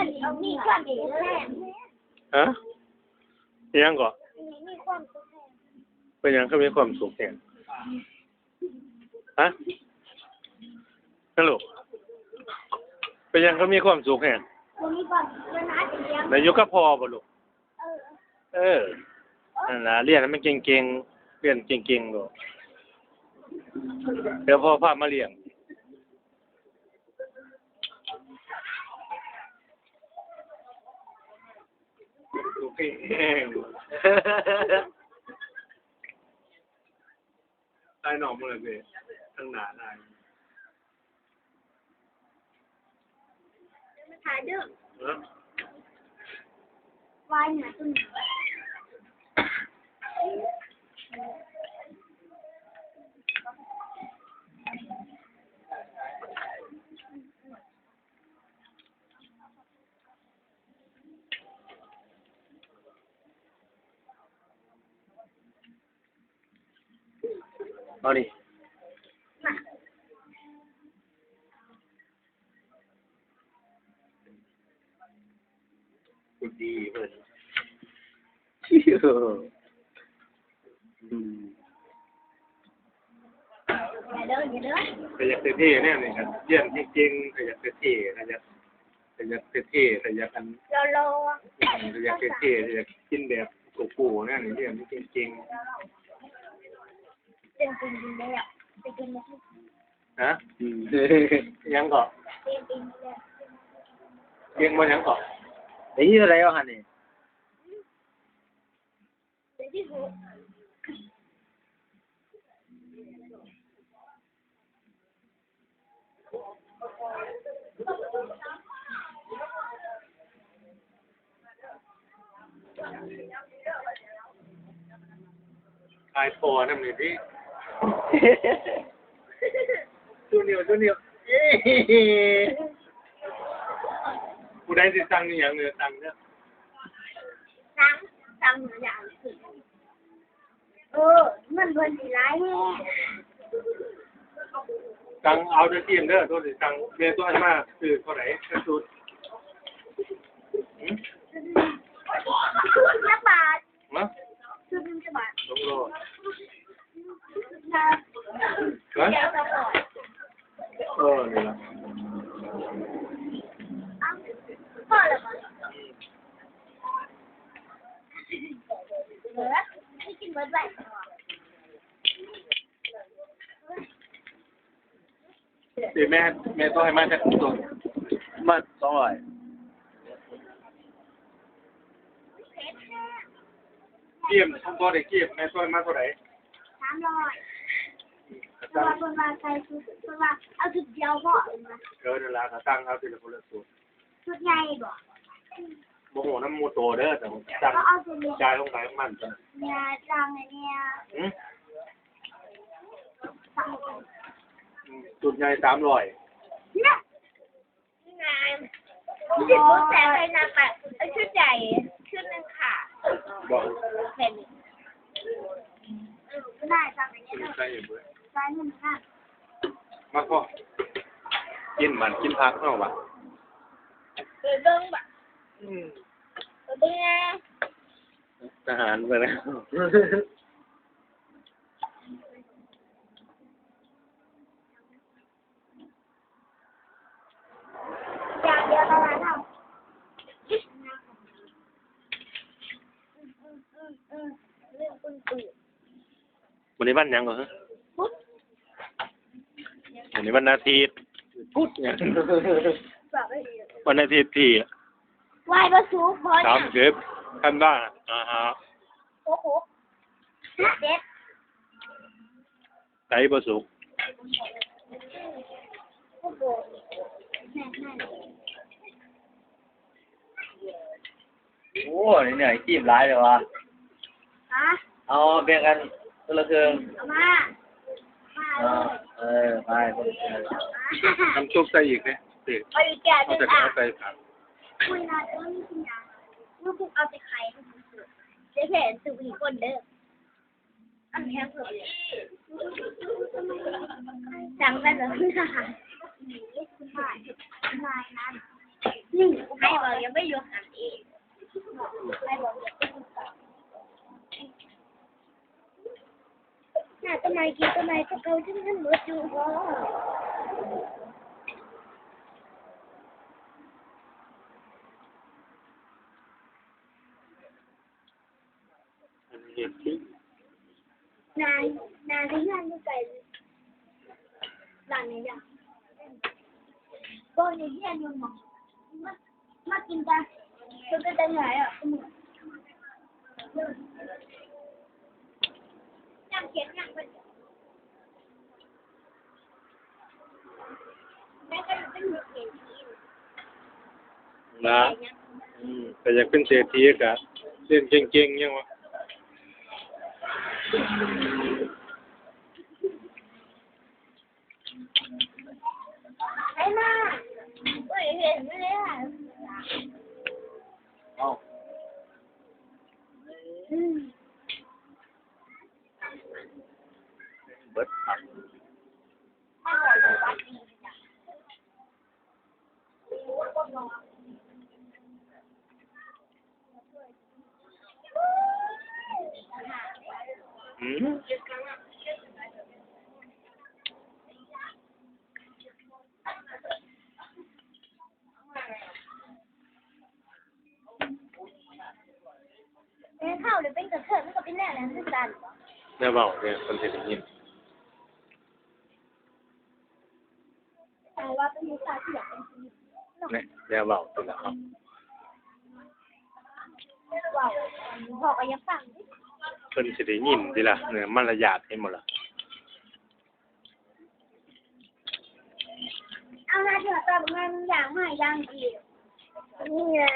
วันนี้มีความดีแท้ฮะยังก่อนมีความสุขแท้เป็นหยังเขามีความสุขเนี่ยฮะฮัลโหลเป็นหยังเขามีความสุขเนี่ยมันมีความสุขนะเสียงนายกก็พอบ่ลูกเออเออนั่นล่ะเรียนให้มันเก่งๆเรียนเก่งๆลูกเดี๋ยวพ่อพามาเลี้ยง ลูกแห้งตายหนองมือเลยทั้งหนาได้มาถ่ายเด้อเนาะวายหนาตุ้น เอาดิพูดดีเพื่อนอืมอย่าเด้ออย่าเด้อขยักเท่ๆเนี่ยนี่ครับเยี่ยมจริงๆขยักเท่ๆขยักขยักเท่ๆขยักกันรอรอขยักเท่ๆขยักกินแบบโกูๆเนี่ยนี่เยี่ยมจริง เป็นจริงจริงเลยอะเป็นจริงเลยๆฮะยังก่อนเป็นจริงเลยเรียงมายังก่อนได้ยินอะไรวะฮันนี่เป็นที่หูคลายคอนั่นนี่ที่ จูเนียวจูเนียวผู้ใดสิสั่งนี่อย่างเนื้อสั่งเนี่ยตั้งตั้งหนูอย่างสิเออมันเพิ่นสิร้ายแน่สั่งเอาเดทีมเด้อตัวสิสั่งเมียตัวให้มาคือเท่าไหร่กระสุดหืม ละบาท นะ คือเป็นจะบาท สองโล นะฮะเดี๋ยวจะบอกเออนี่ละอ้าวพ่อละบา ตัวให้มาจากตัวมาสองร้อยเกี่ยมทั้งตัวได้เกี่ยมแม่ตัวให้มาเท่าไหร่สามร้อยเพราะว่าเพิ่นว่าใส่ชุดเพิ่นว่าเอาชุดเดียวพอเองนะเออเดี๋ยวลาก็ตั้งเอาทีละคนละสูตรชุดใหญ่บ่โมโหน้ำมูโตเด้อแต่ผมตั้งก็เอาชุดเล็กจ่ายลงไปมันจ้ะเนี่ยจังไอ้เนี่ยหืมสั่งจุดใหญ่สามร้อยเนี่ยงานชุดผู้แต่ไปนักแบบชุดใหญ่ชุดหนึงค่ะ บอก เป็นก็ได้จังไอ้เนี่ย ใส่อยู่เว้ย ได้เงินค่ะ มาพ่อกิน มันกินพักเนาะวะเบิ่งเบิ่งแบบเบิ่งไงทหารไปแล้วอย่างเดียวเท่านั้นเท่าเรื่องคุณตู่วันนี้วันหยังเหรอฮะพุทธวันนี้วันอาทิตย์ พุธเนี่ยบอกไปดีวันอาทิตย์ที่วายประสูพอสามเนี่ยสิบท่านว่าอ่าฮะโอ้โหเด็ดไตประสุกโอ้โหแม่แม่โอ้นี่เนี่ยขี้มร้ายเลยวะฮะเอาแบ่งกันคนละครึ่งเอามามา เอเลอยเออไปคนละครึ่งน้ำซุปใส่อีกเนี่ยสิเอาอีกแก่หเอานึ่งแต่อะข้าวใส่ผักคุยนานเอ้ยคุณยายลูกพวกเอาแต่ไข่ให้ผมสุดเจ๊เห็นสุวีคนเด้ออันแค่เผื่อจังได้เลยคุณชายคุณชายคุณชายนั่นนี่นี่ใครบอกยังไม่ยกกันเองใครบอกยังไม่ยกกัน น่าต้นไม้กินต้นไม้ก็เก่าที่มันหมดอยู่บ่อันนี้เห็ดที่นายนายที่งานอยู่ไกลหลานเนี่ยยังก็ในที่อันยังมองมามากินกันจะไปแต่ไหนอะยังเขียนยังเป็นแม่ก็เป็นเด็กเขียนทีน นะอืมแต่อยากเป็นเศรษฐีกะเรียนเก่งๆยังวะไอ้มาเฮ้ยเห็นไม่ได้อะ เอ้า อืม เบิดผัก ถ้าหมดเลยวัดดีจ้ะ อืมแม่เข้าเดี๋ยวเป็นกระเทยมันก็เป็นแน่แล้วทุกดันแน่เบาเนี่ยคนเห็นยินแต่ว่าเป็นมุสาที่อยากเป็นชีวิตเนี่ยแน่เบาตัวละครับว้าวพ่อก็ยังฟังดิ เพิ่นสิได้ยินดีล่ะเนี่ยมารยาทเห็นบ่ล่ะเอาละเถอะตอนมันอย่างใหม่ยังอีกนี่แหละ